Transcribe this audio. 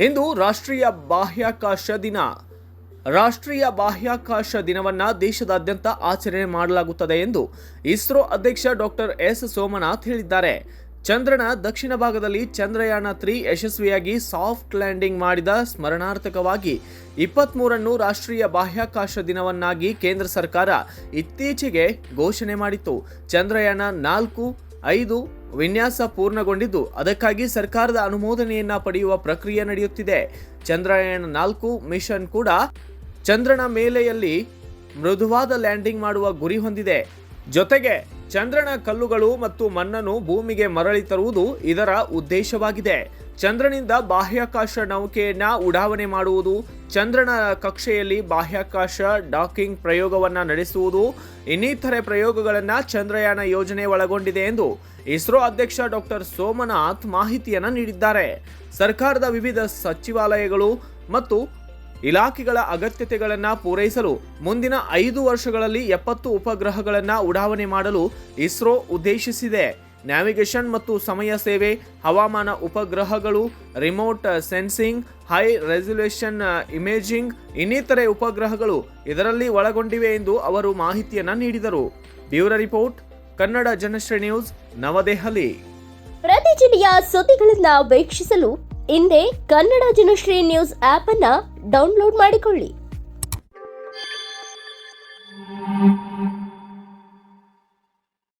ಇಂದು ರಾಷ್ಟ್ರೀಯ ಬಾಹ್ಯಾಕಾಶ ದಿನ. ರಾಷ್ಟ್ರೀಯ ಬಾಹ್ಯಾಕಾಶ ದಿನವನ್ನ ದೇಶದಾದ್ಯಂತ ಆಚರಣೆ ಮಾಡಲಾಗುತ್ತದೆ ಎಂದು ಇಸ್ರೋ ಅಧ್ಯಕ್ಷ ಡಾಕ್ಟರ್ ಎಸ್ ಸೋಮನಾಥ್ ಹೇಳಿದ್ದಾರೆ. ಚಂದ್ರನ ದಕ್ಷಿಣ ಭಾಗದಲ್ಲಿ ಚಂದ್ರಯಾನ ತ್ರೀ ಯಶಸ್ವಿಯಾಗಿ ಸಾಫ್ಟ್ ಲ್ಯಾಂಡಿಂಗ್ ಮಾಡಿದ ಸ್ಮರಣಾರ್ಥಕವಾಗಿ ಇಪ್ಪತ್ಮೂರನ್ನು ರಾಷ್ಟ್ರೀಯ ಬಾಹ್ಯಾಕಾಶ ದಿನವನ್ನಾಗಿ ಕೇಂದ್ರ ಸರ್ಕಾರ ಇತ್ತೀಚೆಗೆ ಘೋಷಣೆ ಮಾಡಿತ್ತು. ಚಂದ್ರಯಾನ ನಾಲ್ಕು, ಐದು ವಿನ್ಯಾಸ ಪೂರ್ಣಗೊಂಡಿದ್ದು, ಅದಕ್ಕಾಗಿ ಸರ್ಕಾರದ ಅನುಮೋದನೆಯನ್ನ ಪಡೆಯುವ ಪ್ರಕ್ರಿಯೆ ನಡೆಯುತ್ತಿದೆ. ಚಂದ್ರಯಾನ ನಾಲ್ಕು ಮಿಷನ್ ಕೂಡ ಚಂದ್ರನ ಮೇಲೆಯಲ್ಲಿ ಮೃದುವಾದ ಲ್ಯಾಂಡಿಂಗ್ ಮಾಡುವ ಗುರಿ ಹೊಂದಿದೆ. ಜೊತೆಗೆ ಚಂದ್ರನ ಕಲ್ಲುಗಳು ಮತ್ತು ಮಣ್ಣನ್ನು ಭೂಮಿಗೆ ಮರಳಿ ತರುವುದು ಇದರ ಉದ್ದೇಶವಾಗಿದೆ. ಚಂದ್ರನಿಂದ ಬಾಹ್ಯಾಕಾಶ ನೌಕೆಯನ್ನ ಉಡಾವಣೆ ಮಾಡುವುದು, ಚಂದ್ರನ ಕಕ್ಷೆಯಲ್ಲಿ ಬಾಹ್ಯಾಕಾಶ ಡಾಕಿಂಗ್ ಪ್ರಯೋಗವನ್ನ ನಡೆಸುವುದು, ಇನ್ನಿತರೆ ಪ್ರಯೋಗಗಳನ್ನು ಚಂದ್ರಯಾನ ಯೋಜನೆ ಒಳಗೊಂಡಿದೆ ಎಂದು ಇಸ್ರೋ ಅಧ್ಯಕ್ಷ ಡಾಕ್ಟರ್ ಸೋಮನಾಥ್ ಮಾಹಿತಿಯನ್ನು ನೀಡಿದ್ದಾರೆ. ಸರ್ಕಾರದ ವಿವಿಧ ಸಚಿವಾಲಯಗಳು ಮತ್ತು ಇಲಾಖೆಗಳ ಅಗತ್ಯತೆಗಳನ್ನು ಪೂರೈಸಲು ಮುಂದಿನ ಐದು ವರ್ಷಗಳಲ್ಲಿ ಎಪ್ಪತ್ತು ಉಪಗ್ರಹಗಳನ್ನು ಉಡಾವಣೆ ಮಾಡಲು ಇಸ್ರೋ ಉದ್ದೇಶಿಸಿದೆ. ನ್ಯಾವಿಗೇಷನ್ ಮತ್ತು ಸಮಯ ಸೇವೆ, ಹವಾಮಾನ ಉಪಗ್ರಹಗಳು, remote sensing, high resolution imaging ಇನ್ನಿತರೆ ಉಪಗ್ರಹಗಳು ಇದರಲ್ಲಿ ಒಳಗೊಂಡಿವೆ ಎಂದು ಅವರು ಮಾಹಿತಿಯನ್ನು ನೀಡಿದರು. Bureau report. Kannada Janashri news, Navadehali. ಪ್ರತಿ ಜಿಲ್ಲೆಯ ಸುದ್ದಿಗಳನ್ನ ವೀಕ್ಷಿಸಲು ಹಿಂದೆ ಕನ್ನಡ ಜನಶ್ರೀ ನ್ಯೂಸ್ ಆಪ್ ಅನ್ನ ಡೌನ್ಲೋಡ್ ಮಾಡಿಕೊಳ್ಳಿ.